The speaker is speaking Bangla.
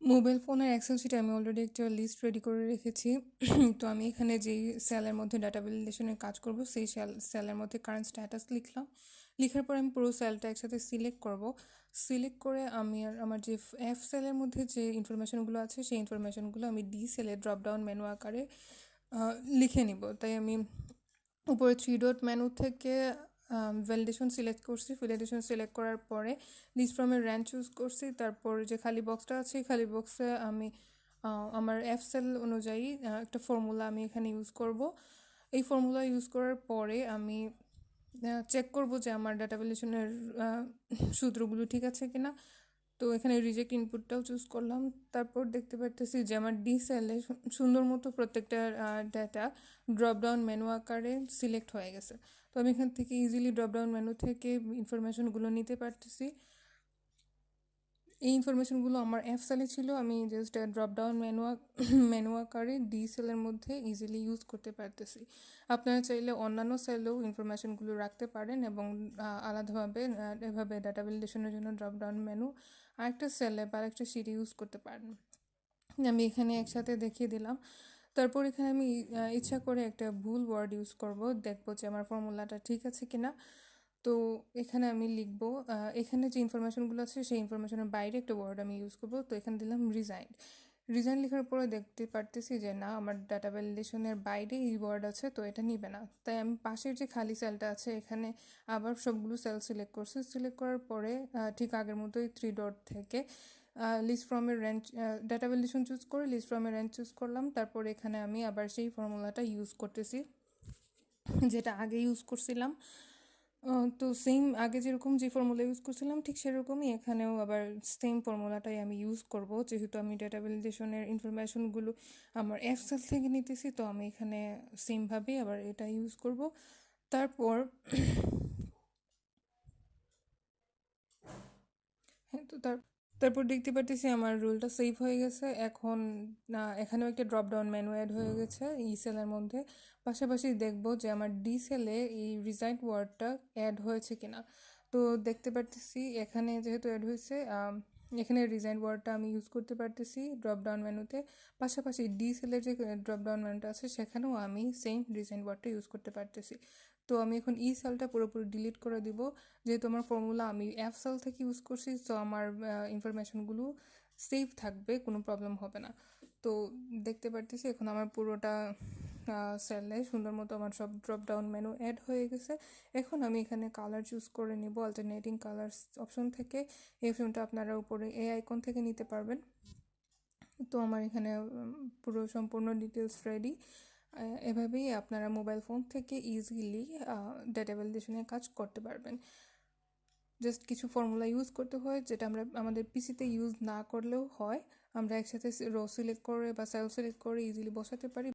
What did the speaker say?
মোবাইল ফোনের এক্সেল শিটে আমি অলরেডি একটা লিস্ট রেডি করে রেখেছি। তো আমি এখানে যেই সেলের মধ্যে ডাটা ভ্যালিডেশনের কাজ করব, সেই সেল সেলের মধ্যে কারেন্ট স্ট্যাটাস লিখলাম। লিখার পর আমি পুরো সেলটা একসাথে সিলেক্ট করব। সিলেক্ট করে আমি আর আমার যে এফ সেলের মধ্যে যে ইনফরমেশনগুলো আছে, সেই ইনফরমেশনগুলো আমি ডি সেলে ড্রপডাউন মেনু আকারে লিখে নিব। তাই আমি উপরে থ্রি ডট মেনু থেকে ভ্যালিডেশন সিলেক্ট করছি। ভ্যালিডেশন সিলেক্ট করার পরে লিস্ট ফ্রমের র্যান্ড চুজ করছি। তারপর যে খালি বক্সটা আছে খালি বক্সে আমি আমার এফ সেল অনুযায়ী একটা ফর্মুলা আমি এখানে ইউজ করব। এই ফর্মুলা ইউজ করার পরে আমি চেক করব যে আমার ডাটা ভ্যালিডেশনের সূত্রগুলো ঠিক আছে কিনা। তো এখানে রিজেক্ট ইনপুটটাও চুজ করলাম। তারপর দেখতে পারতেছি যে আমার ডি সেলে সুন্দর মতো প্রত্যেকটা ডাটা ড্রপ ডাউন মেনু আকারে সিলেক্ট হয়ে গেছে। তো আমি এখান থেকে ইজিলি ড্রপ ডাউন মেনু থেকে ইনফরমেশনগুলো নিতে পারতেছি। এই ইনফরমেশনগুলো আমার এফ সেলে ছিল। আমি just drop down menu menu আকারে ডি সেলের মধ্যে ইজিলি ইউজ করতে পারতেছি। আপনারা চাইলে অন্যান্য সেলেও ইনফরমেশনগুলো রাখতে পারেন এবং আলাদাভাবে এভাবে ডাটা ভ্যালিডেশনের জন্য ড্রপ ডাউন মেনু আরেকটা সেলে বা আরেকটা শিট ইউজ করতে পারেন। আমি এখানে একসাথে দেখিয়ে দিলাম। তারপর এখানে আমি ইচ্ছা করে একটা ভুল ওয়ার্ড ইউজ করব। দেখব যে আমার ফর্মুলাটা ঠিক আছে কি না তো এখানে আমি লিখব এখানে যে ইনফরমেশনগুলো আছে, সেই ইনফরমেশনের বাইরে একটা ওয়ার্ড আমি ইউজ করব। তো এখানে দিলাম রিজাইন রিজাইন লেখার পরে দেখতে পারতেছি যে, না, আমার ডাটা ভ্যালিডেশনের বাইরে এই ওয়ার্ড আছে, তো এটা নিবে না। তাই আমি পাশের যে খালি সেলটা আছে, এখানে আবার সবগুলো সেল সিলেক্ট করছি। সিলেক্ট করার পরে ঠিক আগের মতোই থ্রি ডট থেকে লিস্ট ফর্মের র্যাঞ্চ ডাটা ভ্যালিডেশন চুজ করে লিস্ট ফর্মের র্যাঞ্চ চুজ করলাম। তারপর এখানে আমি আবার সেই ফর্মুলাটা ইউজ করতেছি, যেটা আগে ইউজ করছিলাম। তো সেম আগে যেরকম যে ফর্মুলা ইউজ করছিলাম, ঠিক সেরকমই এখানেও আবার সেম ফর্মুলাটাই আমি ইউজ করব। যেহেতু আমি ডেটা ভ্যালিডেশনের ইনফরমেশনগুলো আমার এক্সেল থেকে নিতেছি, তো আমি এখানে সেমভাবেই আবার এটা ইউজ করব। তারপর হ্যাঁ তো তার তারপর দেখতে পারতেছি আমার রুলটা সেভ হয়ে গেছে। এখন এখানেও একটা ড্রপ ডাউন মেনু অ্যাড হয়ে গেছে ই সেলের মধ্যে। পাশাপাশি দেখব যে আমার ডি সেলে এই রিজাইন্ট ওয়ার্ডটা অ্যাড হয়েছে কিনা। তো দেখতে পারতেছি এখানে যেহেতু অ্যাড হয়েছে এখানে রিজাইন ওয়ার্ডটা আমি ইউজ করতে পারতেছি ড্রপ ডাউন মেনুতে পাশাপাশি ডি সেলের যে ড্রপ ডাউন মেনুটা আছে, সেখানেও আমি সেম রিজাইন ওয়ার্ডটা ইউজ করতে পারতেছি। তো আমি এখন ই সেলটা পুরোপুরি ডিলিট করে দিব। যেহেতু আমার ফর্মুলা আমি অ্যাপ সেল থেকে ইউজ করছি তো আমার ইনফরমেশনগুলো সেভ থাকবে, কোনো প্রবলেম হবে না। তো দেখতে পারতেছি এখন আমার পুরোটা সেলে সুন্দর মতো আমার সব ড্রপ ডাউন মেনু অ্যাড হয়ে গেছে। এখন আমি এখানে কালার চুজ করে নিব অল্টারনেটিং কালার অপশন থেকে। এই অপশনটা আপনারা উপরে এই আইকন থেকে নিতে পারবেন। তো আমার এখানে পুরো সম্পূর্ণ ডিটেলস রেডি এভাবেই আপনারা মোবাইল ফোন থেকে ইজিলি ডেটা ভ্যালিডেশনের কাজ করতে পারবেন। জাস্ট কিছু ফর্মুলা ইউজ করতে হয়, যেটা আমরা, আমাদের পিসিতে ইউজ না করলেও হয়। আমরা একসাথে রো সিলেক্ট করে বা সেল সিলেক্ট করে ইজিলি বসাতে পারি।